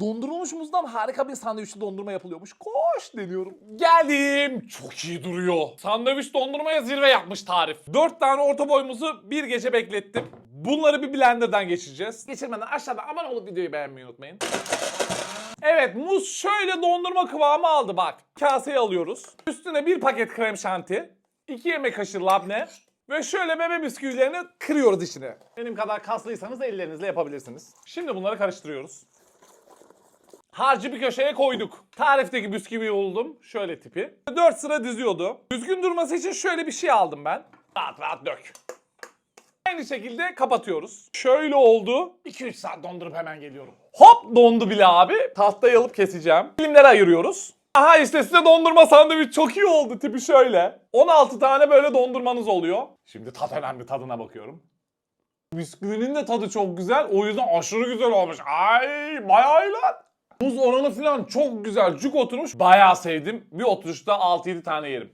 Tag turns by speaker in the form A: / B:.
A: Dondurulmuş muzdan harika bir sandviçli dondurma yapılıyormuş. Koş deniyorum. Geldim. Çok iyi duruyor. Sandviç dondurmaya zirve yapmış tarif. 4 tane orta boy muzu bir gece beklettim. Bunları bir blenderdan geçireceğiz. Geçirmeden aşağıda aman olup videoyu beğenmeyi unutmayın. Evet muz şöyle dondurma kıvamı aldı bak. Kaseye alıyoruz. Üstüne bir paket krem şanti. 2 yemek kaşığı labne. Ve şöyle bebe bisküvilerini kırıyoruz içine. Benim kadar kaslıysanız ellerinizle yapabilirsiniz. Şimdi bunları karıştırıyoruz. Harcı bir köşeye koyduk. Tarifteki bisküviyi buldum. Şöyle tipi. 4 sıra diziyordu. Düzgün durması için şöyle bir şey aldım ben. Rahat rahat dök. Aynı şekilde kapatıyoruz. Şöyle oldu. 2-3 saat dondurup hemen geliyorum. Hop dondu bile abi. Tahtayı alıp keseceğim. Dilimlere ayırıyoruz. Aha işte size dondurma sandviç çok iyi oldu tipi şöyle. 16 tane böyle dondurmanız oluyor. Şimdi tat önemli tadına bakıyorum. Bisküvinin de tadı çok güzel. O yüzden aşırı güzel olmuş. Ay bayağı iyi lan. Muz oranı falan çok güzel. Cuk oturmuş. Bayağı sevdim. Bir oturuşta 6-7 tane yerim.